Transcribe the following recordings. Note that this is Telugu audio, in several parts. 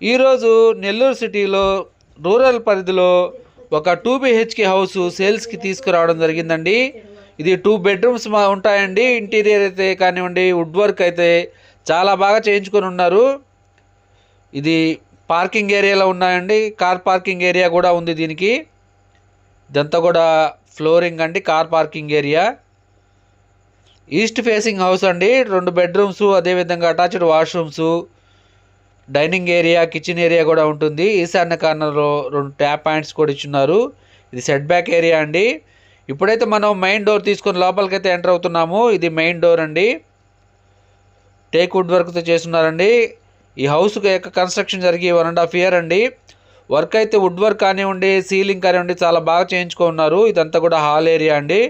ఈరోజు నెల్లూరు సిటీలో రూరల్ పరిధిలో ఒక టూ బిహెచ్కే హౌస్ సేల్స్కి తీసుకురావడం జరిగిందండి. ఇది టూ బెడ్రూమ్స్ మా ఉంటాయండి. ఇంటీరియర్ అయితే కానివ్వండి వుడ్ వర్క్ అయితే చాలా బాగా చేయించుకొని ఉన్నారు. ఇది పార్కింగ్ ఏరియాలో ఉన్నాయండి. కార్ పార్కింగ్ ఏరియా కూడా ఉంది దీనికి. ఇదంతా కూడా ఫ్లోరింగ్ అండి car parking area. East facing house అండి. రెండు బెడ్రూమ్స్ అదేవిధంగా attached washrooms dining area kitchen area కూడా ఉంటుంది. ఈశాన్య కార్నర్లో రెండు ట్యాప్ పాయింట్స్ కూడా ఇచ్చున్నారు. ఇది సెట్ బ్యాక్ ఏరియా అండి. ఇప్పుడైతే మనం మెయిన్ డోర్ తీసుకొని లోపలికైతే ఎంటర్ అవుతున్నాము. ఇది మెయిన్ డోర్ అండి. టేక్ వుడ్ వర్క్తో చేస్తున్నారండి. ఈ హౌస్ యొక్క కన్స్ట్రక్షన్ జరిగి వన్ అండ్ హాఫ్ ఇయర్ అండి. వర్క్ అయితే వుడ్ వర్క్ కానివ్వండి సీలింగ్ కానివ్వండి చాలా బాగా చేయించుకున్నారు ఇదంతా కూడా హాల్ ఏరియా అండి.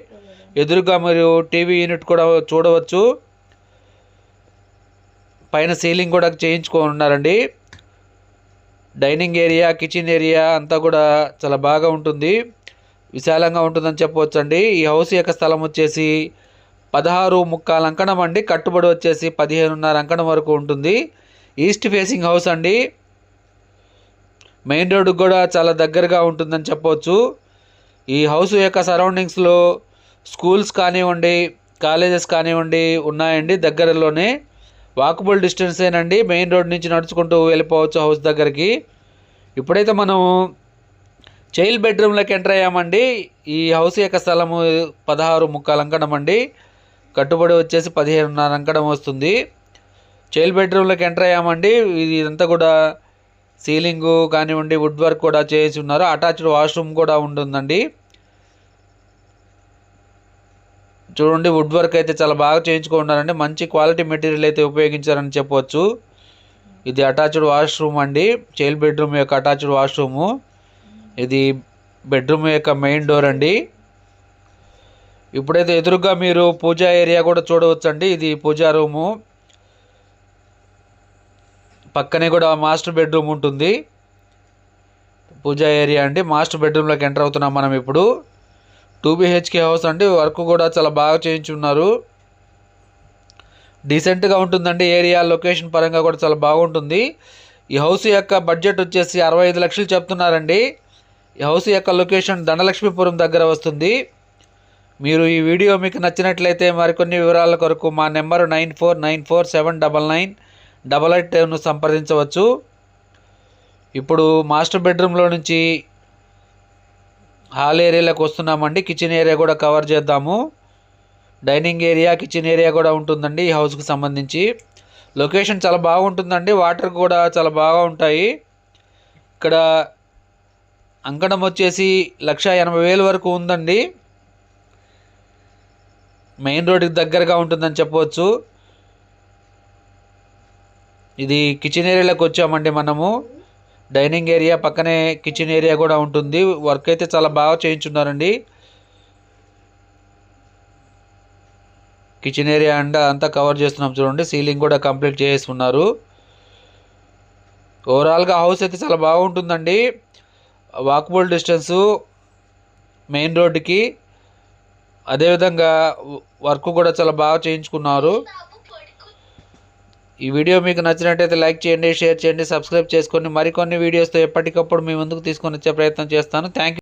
ఎదురుగా మరియు టీవీ యూనిట్ కూడా చూడవచ్చు. పైన సీలింగ్ కూడా చేయించుకున్నారండి డైనింగ్ ఏరియా కిచెన్ ఏరియా అంతా కూడా చాలా బాగా ఉంటుంది. విశాలంగా ఉంటుందని చెప్పవచ్చండి. ఈ హౌస్ యొక్క స్థలం వచ్చేసి పదహారు ముక్కాల అంకణం అండి. కట్టుబడి వచ్చేసి పదిహేనున్నర అంకణం వరకు ఉంటుంది. ఈస్ట్ ఫేసింగ్ హౌస్ అండి. మెయిన్ రోడ్డుకు కూడా చాలా దగ్గరగా ఉంటుందని చెప్పవచ్చు. ఈ హౌస్ యొక్క సరౌండింగ్స్లో స్కూల్స్ కానివ్వండి కాలేజెస్ కానివ్వండి ఉన్నాయండి దగ్గరలోనే. వాకబుల్ డిస్టెన్సేనండి మెయిన్ రోడ్ నుంచి నడుచుకుంటూ వెళ్ళిపోవచ్చు హౌస్ దగ్గరికి. ఇప్పుడైతే మనం చైల్డ్ బెడ్రూమ్లోకి ఎంటర్ అయ్యామండి. ఈ హౌస్ యొక్క స్థలము పదహారు ముక్కాలు అంకణం అండి. కట్టుబడి వచ్చేసి పదిహేనున్నర అంకణం వస్తుంది. చైల్డ్ బెడ్రూమ్లోకి ఎంటర్ అయ్యామండి. ఇది ఇదంతా కూడా సీలింగు కానివ్వండి వుడ్ వర్క్ కూడా చేసి ఉన్నారు. అటాచ్డ్ వాష్రూమ్ కూడా ఉంటుందండి. చూడండి వుడ్ వర్క్ అయితే చాలా బాగా చేయించుకున్నారండి. మంచి క్వాలిటీ మెటీరియల్ అయితే ఉపయోగించారని చెప్పవచ్చు ఇది అటాచ్డ్ వాష్రూమ్ అండి. చైల్డ్ బెడ్రూమ్ యొక్క అటాచ్డ్ వాష్రూము ఇది బెడ్రూమ్ యొక్క మెయిన్ డోర్ అండి. ఇప్పుడైతే ఎదురుగా మీరు పూజా ఏరియా కూడా చూడవచ్చండి. ఇది పూజా రూము పక్కనే కూడా మాస్టర్ బెడ్రూమ్ ఉంటుంది. పూజా ఏరియా అండి. మాస్టర్ బెడ్రూమ్లోకి ఎంటర్ అవుతున్నాం మనం ఇప్పుడు. టూ బిహెచ్కే హౌస్ అండి వర్క్ కూడా చాలా బాగా చేయించున్నారు. డీసెంట్గా ఉంటుందండి ఏరియా లొకేషన్ పరంగా కూడా చాలా బాగుంటుంది. ఈ హౌస్ యొక్క బడ్జెట్ వచ్చేసి అరవై ఐదు లక్షలు చెప్తున్నారండి. ఈ హౌస్ యొక్క లొకేషన్ ధనలక్ష్మీపురం దగ్గర వస్తుంది. మీరు ఈ వీడియో మీకు నచ్చినట్లయితే మరికొన్ని వివరాల కొరకు మా number nine four nine four seven double nine double ఎయిట్ను సంప్రదించవచ్చు. ఇప్పుడు మాస్టర్ బెడ్రూమ్లో నుంచి హాల్ ఏరియాలోకి వస్తున్నామండి. కిచెన్ ఏరియా కూడా కవర్ చేద్దాము. డైనింగ్ ఏరియా కిచెన్ ఏరియా కూడా ఉంటుందండి ఈ హౌస్కి సంబంధించి. లొకేషన్ చాలా బాగుంటుందండి. వాటర్ కూడా చాలా బాగా ఉంటాయి. ఇక్కడ అంకణం వచ్చేసి లక్ష ఎనభై వేలు వరకు ఉందండి. మెయిన్ రోడ్కి దగ్గరగా ఉంటుందని చెప్పవచ్చు ఇది కిచెన్ ఏరియాలోకి వచ్చామండి మనము. డైనింగ్ ఏరియా పక్కనే కిచెన్ ఏరియా కూడా ఉంటుంది. వర్క్ అయితే చాలా బాగా చేయించున్నారండి. కిచెన్ ఏరియా అండ్ అంతా కవర్ చేస్తున్నాం చూడండి. సీలింగ్ కూడా కంప్లీట్ చేసుకున్నారు ఓవరాల్గా హౌస్ అయితే చాలా బాగుంటుందండి. వాకబుల్ డిస్టెన్సు మెయిన్ రోడ్డుకి. అదేవిధంగా వర్క్ కూడా చాలా బాగా చేయించుకున్నారు. ఈ వీడియో మీకు నచ్చినట్టయితే లైక్ చేయండి షేర్ చేయండి సబ్స్క్రైబ్ చేసుకొని మరికొన్ని వీడియోస్తో ఎప్పటికప్పుడు మీ ముందుకు తీసుకొని వచ్చే ప్రయత్నం చేస్తాను. థ్యాంక్